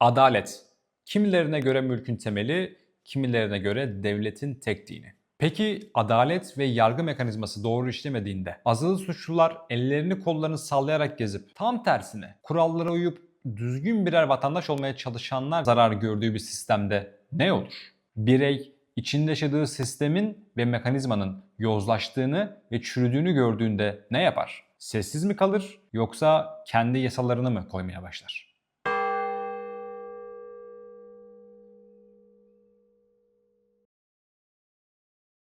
Adalet. Kimilerine göre mülkün temeli, kimilerine göre devletin tek dini. Peki adalet ve yargı mekanizması doğru işlemediğinde azılı suçlular ellerini kollarını sallayarak gezip tam tersine kurallara uyup düzgün birer vatandaş olmaya çalışanlar zarar gördüğü bir sistemde ne olur? Birey içinde yaşadığı sistemin ve mekanizmanın yozlaştığını ve çürüdüğünü gördüğünde ne yapar? Sessiz mi kalır yoksa kendi yasalarını mı koymaya başlar?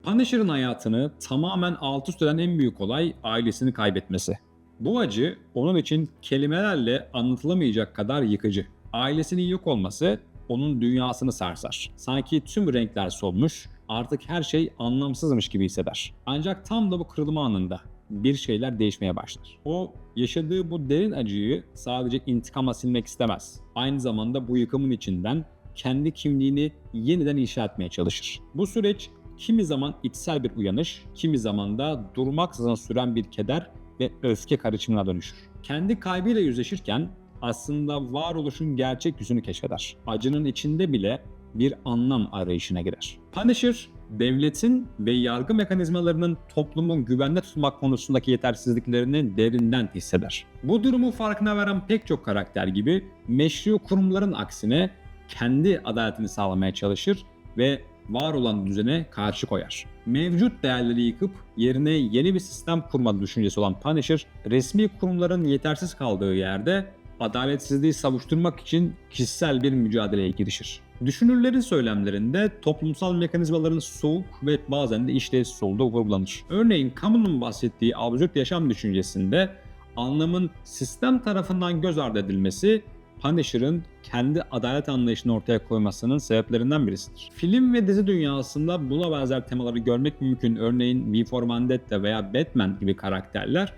Punisher'ın hayatını tamamen alt üst eden en büyük olay ailesini kaybetmesi. Bu acı onun için kelimelerle anlatılamayacak kadar yıkıcı. Ailesinin yok olması onun dünyasını sarsar. Sanki tüm renkler solmuş, artık her şey anlamsızmış gibi hisseder. Ancak tam da bu kırılma anında bir şeyler değişmeye başlar. O yaşadığı bu derin acıyı sadece intikamla silmek istemez. Aynı zamanda bu yıkımın içinden kendi kimliğini yeniden inşa etmeye çalışır. Bu süreç kimi zaman içsel bir uyanış, kimi zaman da durmaksızın süren bir keder ve öfke karışımına dönüşür. Kendi kaybıyla yüzleşirken aslında varoluşun gerçek yüzünü keşfeder. Acının içinde bile bir anlam arayışına girer. Punisher, devletin ve yargı mekanizmalarının toplumun güvende tutmak konusundaki yetersizliklerini derinden hisseder. Bu durumu farkına varan pek çok karakter gibi meşru kurumların aksine kendi adaletini sağlamaya çalışır ve var olan düzene karşı koyar. Mevcut değerleri yıkıp yerine yeni bir sistem kurma düşüncesi olan Punisher, resmi kurumların yetersiz kaldığı yerde adaletsizliği savuşturmak için kişisel bir mücadeleye girişir. Düşünürlerin söylemlerinde toplumsal mekanizmaların soğuk ve bazen de işlevsiz olduğu vurgulanır. Örneğin Camus'un bahsettiği absürt yaşam düşüncesinde anlamın sistem tarafından göz ardı edilmesi Punisher'ın kendi adalet anlayışını ortaya koymasının sebeplerinden birisidir. Film ve dizi dünyasında buna benzer temaları görmek mümkün. Örneğin V for Vendetta veya Batman gibi karakterler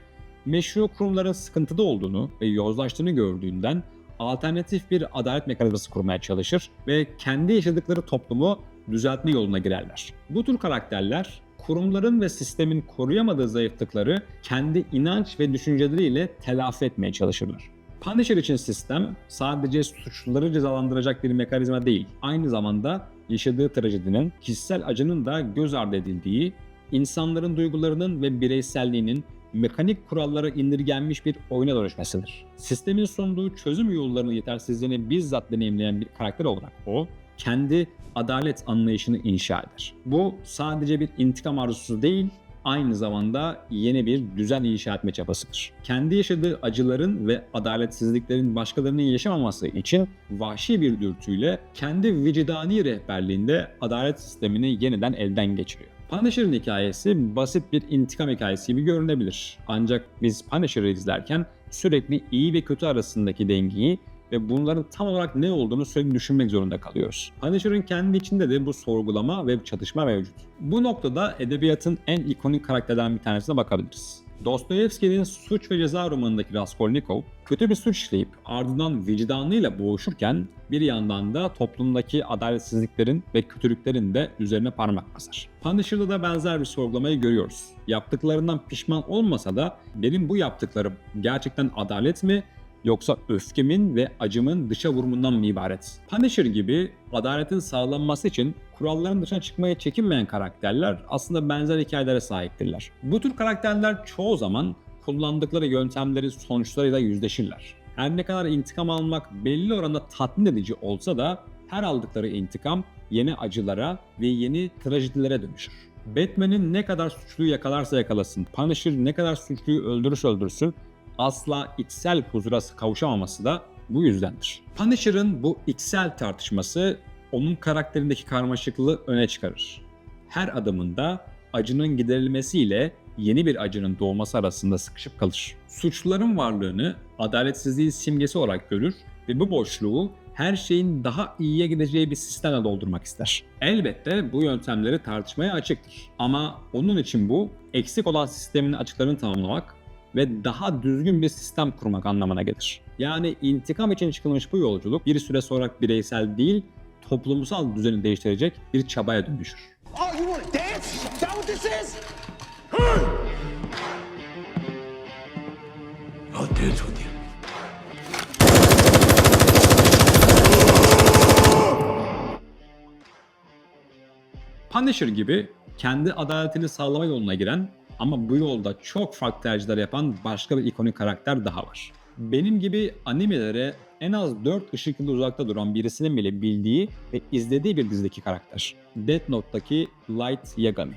meşru kurumların sıkıntıda olduğunu ve yozlaştığını gördüğünden alternatif bir adalet mekanizması kurmaya çalışır ve kendi yaşadıkları toplumu düzeltme yoluna girerler. Bu tür karakterler kurumların ve sistemin koruyamadığı zayıflıkları kendi inanç ve düşünceleriyle telafi etmeye çalışırlar. Punisher için sistem sadece suçluları cezalandıracak bir mekanizma değil, aynı zamanda yaşadığı trajedinin, kişisel acının da göz ardı edildiği, insanların duygularının ve bireyselliğinin mekanik kurallara indirgenmiş bir oyuna dönüşmesidir. Sistemin sunduğu çözüm yollarının yetersizliğini bizzat deneyimleyen bir karakter olarak o, kendi adalet anlayışını inşa eder. Bu sadece bir intikam arzusu değil, aynı zamanda yeni bir düzen inşa etme çabasıdır. Kendi yaşadığı acıların ve adaletsizliklerin başkalarının yaşamaması için vahşi bir dürtüyle kendi vicdani rehberliğinde adalet sistemini yeniden elden geçiriyor. Punisher'ın hikayesi basit bir intikam hikayesi gibi görünebilir. Ancak biz Punisher'ı izlerken sürekli iyi ve kötü arasındaki dengeyi ve bunların tam olarak ne olduğunu sürekli düşünmek zorunda kalıyoruz. Punisher'ın kendi içinde de bu sorgulama ve çatışma mevcut. Bu noktada edebiyatın en ikonik karakterlerden bir tanesine bakabiliriz. Dostoyevski'nin Suç ve Ceza romanındaki Raskolnikov, kötü bir suç işleyip ardından vicdanıyla boğuşurken bir yandan da toplumdaki adaletsizliklerin ve kötülüklerin de üzerine parmak basar. Punisher'da da benzer bir sorgulamayı görüyoruz. Yaptıklarından pişman olmasa da benim bu yaptıklarım gerçekten adalet mi yoksa öfkemin ve acımın dışa vurumundan mı ibaret? Punisher gibi adaletin sağlanması için kuralların dışına çıkmaya çekinmeyen karakterler aslında benzer hikayelere sahiptirler. Bu tür karakterler çoğu zaman kullandıkları yöntemlerin sonuçlarıyla yüzleşirler. Her ne kadar intikam almak belli oranda tatmin edici olsa da her aldıkları intikam yeni acılara ve yeni trajedilere dönüşür. Batman'in ne kadar suçluyu yakalarsa yakalasın, Punisher ne kadar suçluyu öldürürse öldürsün asla içsel huzura kavuşamaması da bu yüzdendir. Punisher'ın bu içsel tartışması onun karakterindeki karmaşıklığı öne çıkarır. Her adımında acının giderilmesiyle yeni bir acının doğması arasında sıkışıp kalır. Suçluların varlığını adaletsizliğin simgesi olarak görür ve bu boşluğu her şeyin daha iyiye gideceği bir sistemle doldurmak ister. Elbette bu yöntemleri tartışmaya açıktır. Ama onun için bu eksik olan sistemin açıklarını tamamlamak ve daha düzgün bir sistem kurmak anlamına gelir. Yani intikam için çıkılmış bu yolculuk bir süre sonra bireysel değil, toplumsal düzeni değiştirecek bir çabaya dönüşür. Oh. Punisher gibi kendi adaletini sağlama yoluna giren ama bu yolda çok farklı tercihler yapan başka bir ikonik karakter daha var. Benim gibi animelere en az 4 ışık yılı uzakta duran birisinin bile bildiği ve izlediği bir dizideki karakter. Death Note'daki Light Yagami.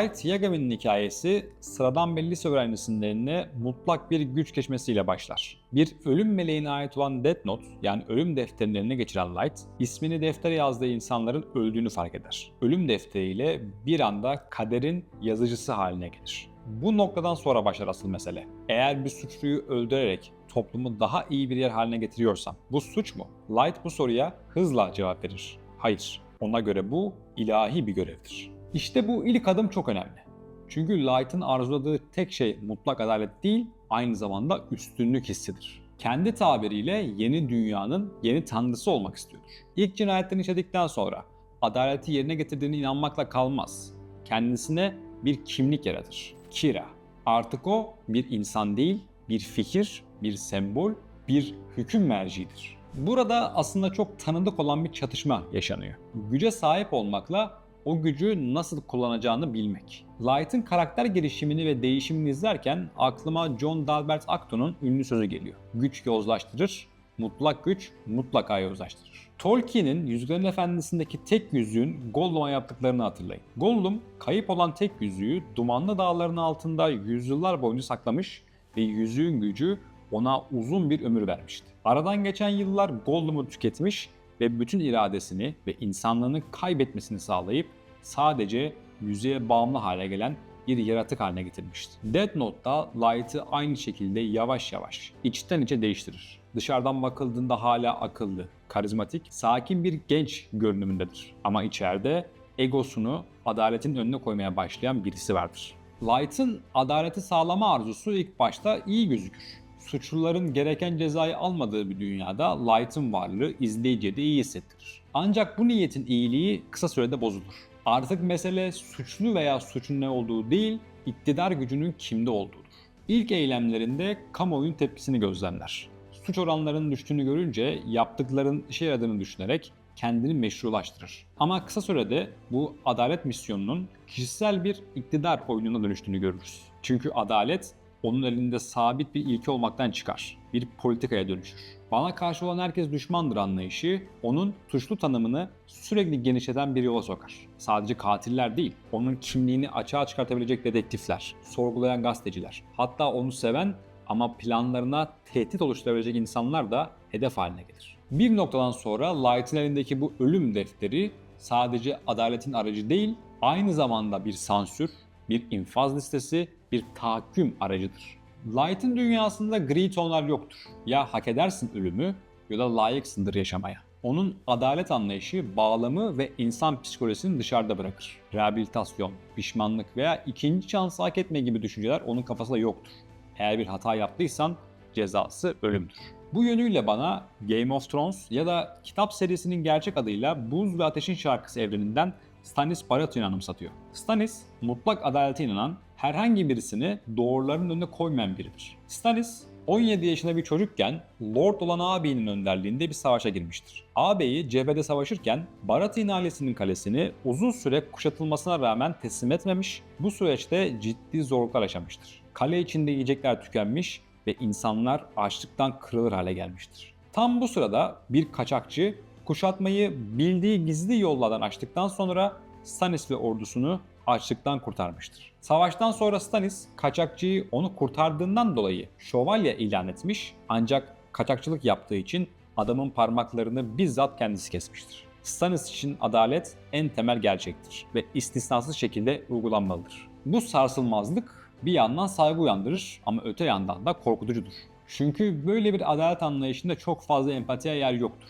Light Yagami'nin hikayesi sıradan bir lise öğrencisinin mutlak bir güç geçmesiyle başlar. Bir ölüm meleğine ait olan Death Note yani ölüm defterini eline geçiren Light, ismini deftere yazdığı insanların öldüğünü fark eder. Ölüm defteriyle bir anda kaderin yazıcısı haline gelir. Bu noktadan sonra başlar asıl mesele. Eğer bir suçluyu öldürerek toplumu daha iyi bir yer haline getiriyorsam bu suç mu? Light bu soruya hızla cevap verir. Hayır. Ona göre bu ilahi bir görevdir. İşte bu ilk adım çok önemli. Çünkü Light'ın arzuladığı tek şey mutlak adalet değil, aynı zamanda üstünlük hissidir. Kendi tabiriyle yeni dünyanın yeni tanrısı olmak istiyordur. İlk cinayetlerini işledikten sonra adaleti yerine getirdiğine inanmakla kalmaz. Kendisine bir kimlik yaratır. Kira. Artık o bir insan değil, bir fikir, bir sembol, bir hüküm merciidir. Burada aslında çok tanıdık olan bir çatışma yaşanıyor. Güce sahip olmakla o gücü nasıl kullanacağını bilmek. Light'ın karakter gelişimini ve değişimini izlerken aklıma John Dalbert Acton'un ünlü sözü geliyor. Güç yozlaştırır, mutlak güç mutlaka yozlaştırır. Tolkien'in Yüzüklerin Efendisi'ndeki tek yüzüğün Gollum'a yaptıklarını hatırlayın. Gollum kayıp olan tek yüzüğü dumanlı dağların altında yüzyıllar boyunca saklamış ve yüzüğün gücü ona uzun bir ömür vermişti. Aradan geçen yıllar Gollum'u tüketmiş ve bütün iradesini ve insanlığını kaybetmesini sağlayıp sadece yüzeye bağımlı hale gelen bir yaratık haline getirmişti. Death Note'da Light'ı aynı şekilde yavaş yavaş içten içe değiştirir. Dışarıdan bakıldığında hala akıllı, karizmatik, sakin bir genç görünümündedir. Ama içeride egosunu adaletin önüne koymaya başlayan birisi vardır. Light'ın adaleti sağlama arzusu ilk başta iyi gözükür suçluların gereken cezayı almadığı bir dünyada Light'ın varlığı izleyiciye de iyi hissettirir. Ancak bu niyetin iyiliği kısa sürede bozulur. Artık mesele suçlu veya suçun ne olduğu değil, iktidar gücünün kimde olduğudur. İlk eylemlerinde kamuoyunun tepkisini gözlemler. Suç oranlarının düştüğünü görünce yaptıkların işe yaradığını düşünerek kendini meşrulaştırır. Ama kısa sürede bu adalet misyonunun kişisel bir iktidar oyununa dönüştüğünü görürüz. Çünkü adalet onun elinde sabit bir ilke olmaktan çıkar. Bir politikaya dönüşür. Bana karşı olan herkes düşmandır anlayışı onun suçlu tanımını sürekli genişleten bir yola sokar. Sadece katiller değil, onun kimliğini açığa çıkartabilecek dedektifler, sorgulayan gazeteciler, hatta onu seven ama planlarına tehdit oluşturabilecek insanlar da hedef haline gelir. Bir noktadan sonra Light'ın elindeki bu ölüm defteri sadece adaletin aracı değil, aynı zamanda bir sansür, bir infaz listesi, bir tahakküm aracıdır. Light'ın dünyasında gri tonlar yoktur. Ya hak edersin ölümü ya da layıksındır yaşamaya. Onun adalet anlayışı bağlamı ve insan psikolojisini dışarıda bırakır. Rehabilitasyon, pişmanlık veya ikinci şans hak etme gibi düşünceler onun kafasında yoktur. Eğer bir hata yaptıysan cezası ölümdür. Bu yönüyle bana Game of Thrones ya da kitap serisinin gerçek adıyla Buz ve Ateşin Şarkısı evreninden Stannis Baratheon'u anımsatıyor. Stannis, mutlak adalete inanan, herhangi birisini doğruların önüne koymayan biridir. Stannis, 17 yaşında bir çocukken Lord olan ağabeyinin önderliğinde bir savaşa girmiştir. Ağabeyi cephede savaşırken Baratheon ailesinin kalesini uzun süre kuşatılmasına rağmen teslim etmemiş, bu süreçte ciddi zorluklar yaşamıştır. Kale içinde yiyecekler tükenmiş ve insanlar açlıktan kırılır hale gelmiştir. Tam bu sırada bir kaçakçı kuşatmayı bildiği gizli yollardan açtıktan sonra Stannis ve ordusunu açlıktan kurtarmıştır. Savaştan sonra Stannis kaçakçıyı onu kurtardığından dolayı şövalye ilan etmiş ancak kaçakçılık yaptığı için adamın parmaklarını bizzat kendisi kesmiştir. Stannis için adalet en temel gerçektir ve istisnasız şekilde uygulanmalıdır. Bu sarsılmazlık bir yandan saygı uyandırır ama öte yandan da korkutucudur. Çünkü böyle bir adalet anlayışında çok fazla empatiye yer yoktur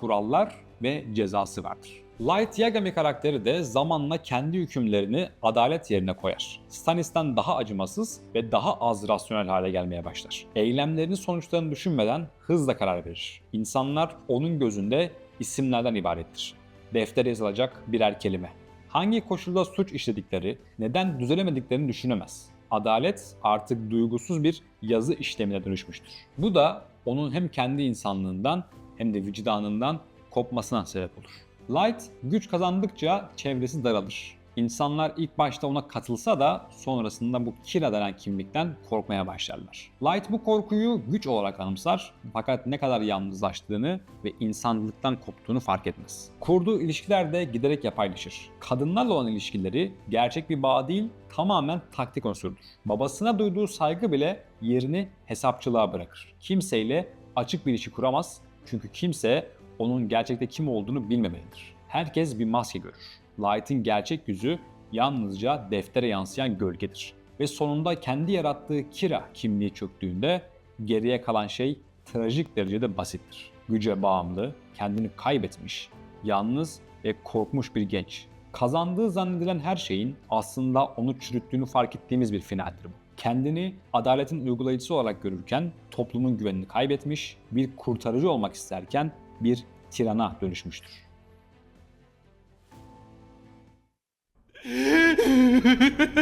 kurallar ve cezası vardır. Light Yagami karakteri de zamanla kendi hükümlerini adalet yerine koyar. Stannis'ten daha acımasız ve daha az rasyonel hale gelmeye başlar. Eylemlerinin sonuçlarını düşünmeden hızla karar verir. İnsanlar onun gözünde isimlerden ibarettir. Deftere yazılacak birer kelime. Hangi koşulda suç işledikleri, neden düzelemediklerini düşünemez. adalet artık duygusuz bir yazı işlemine dönüşmüştür. Bu da onun hem kendi insanlığından hem de vicdanından kopmasına sebep olur. Light güç kazandıkça çevresi daralır. İnsanlar ilk başta ona katılsa da sonrasında bu Kira denen kimlikten korkmaya başlarlar. Light bu korkuyu güç olarak anımsar fakat ne kadar yalnızlaştığını ve insanlıktan koptuğunu fark etmez. Kurduğu ilişkiler de giderek yapaylaşır. Kadınlarla olan ilişkileri gerçek bir bağ değil tamamen taktik unsurdur. Babasına duyduğu saygı bile yerini hesapçılığa bırakır. Kimseyle açık bir ilişki kuramaz çünkü kimse onun gerçekte kim olduğunu bilmemelidir. Herkes bir maske görür. Light'in gerçek yüzü yalnızca deftere yansıyan gölgedir. Ve sonunda kendi yarattığı Kira kimliği çöktüğünde geriye kalan şey trajik derecede basittir. Güce bağımlı, kendini kaybetmiş, yalnız ve korkmuş bir genç. Kazandığı zannedilen her şeyin aslında onu çürüttüğünü fark ettiğimiz bir finaldir bu. Kendini adaletin uygulayıcısı olarak görürken toplumun güvenini kaybetmiş, bir kurtarıcı olmak isterken bir tirana dönüşmüştür.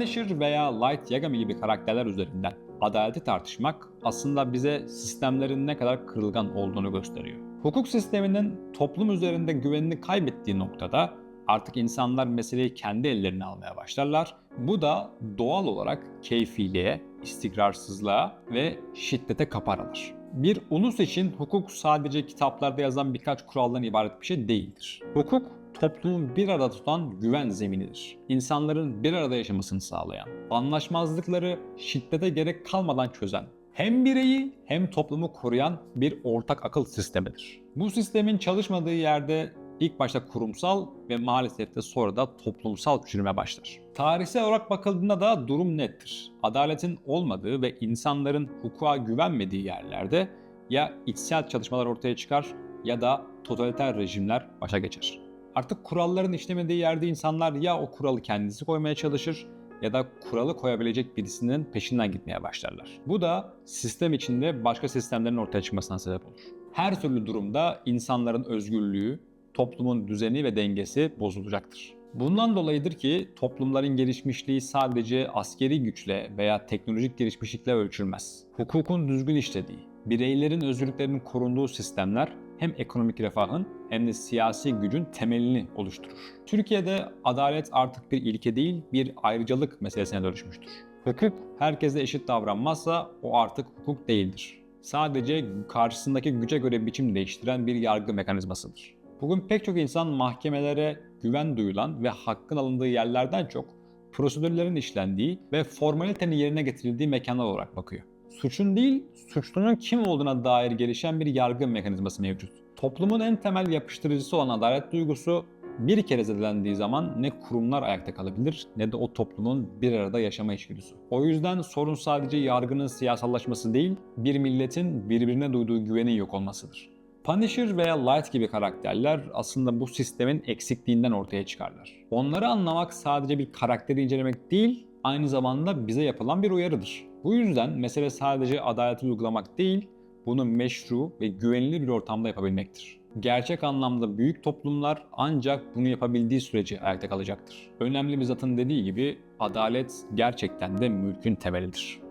Punisher veya Light Yagami gibi karakterler üzerinden adaleti tartışmak aslında bize sistemlerin ne kadar kırılgan olduğunu gösteriyor. Hukuk sisteminin toplum üzerinde güvenini kaybettiği noktada artık insanlar meseleyi kendi ellerine almaya başlarlar. Bu da doğal olarak keyfiliğe, istikrarsızlığa ve şiddete kapar alır. Bir ulus için hukuk sadece kitaplarda yazan birkaç kuraldan ibaret bir şey değildir. Hukuk toplumu bir arada tutan güven zeminidir. İnsanların bir arada yaşamasını sağlayan, anlaşmazlıkları şiddete gerek kalmadan çözen, hem bireyi hem toplumu koruyan bir ortak akıl sistemidir. Bu sistemin çalışmadığı yerde ilk başta kurumsal ve maalesef de sonra da toplumsal çürüme başlar. Tarihsel olarak bakıldığında da durum nettir. Adaletin olmadığı ve insanların hukuka güvenmediği yerlerde ya içsel çatışmalar ortaya çıkar ya da totaliter rejimler başa geçer. Artık kuralların işlemediği yerde insanlar ya o kuralı kendisi koymaya çalışır ya da kuralı koyabilecek birisinin peşinden gitmeye başlarlar. Bu da sistem içinde başka sistemlerin ortaya çıkmasına sebep olur. Her türlü durumda insanların özgürlüğü, toplumun düzeni ve dengesi bozulacaktır. Bundan dolayıdır ki toplumların gelişmişliği sadece askeri güçle veya teknolojik gelişmişlikle ölçülmez. Hukukun düzgün işlediği, bireylerin özgürlüklerinin korunduğu sistemler hem ekonomik refahın hem de siyasi gücün temelini oluşturur. Türkiye'de adalet artık bir ilke değil, bir ayrıcalık meselesine dönüşmüştür. Hukuk herkese eşit davranmazsa o artık hukuk değildir. Sadece karşısındaki güce göre biçim değiştiren bir yargı mekanizmasıdır. Bugün pek çok insan mahkemelere güven duyulan ve hakkın alındığı yerlerden çok prosedürlerin işlendiği ve formalitenin yerine getirildiği mekanlar olarak bakıyor. Suçun değil, suçlunun kim olduğuna dair gelişen bir yargı mekanizması mevcut. Toplumun en temel yapıştırıcısı olan adalet duygusu bir kere zedelendiği zaman ne kurumlar ayakta kalabilir ne de o toplumun bir arada yaşama içgüdüsü. O yüzden sorun sadece yargının siyasallaşması değil, bir milletin birbirine duyduğu güvenin yok olmasıdır. Punisher veya Light gibi karakterler aslında bu sistemin eksikliğinden ortaya çıkarlar. Onları anlamak sadece bir karakteri incelemek değil, aynı zamanda bize yapılan bir uyarıdır. Bu yüzden mesele sadece adaleti uygulamak değil, bunu meşru ve güvenilir bir ortamda yapabilmektir. Gerçek anlamda büyük toplumlar ancak bunu yapabildiği sürece ayakta kalacaktır. Önemli bir zatın dediği gibi adalet gerçekten de mülkün temelidir.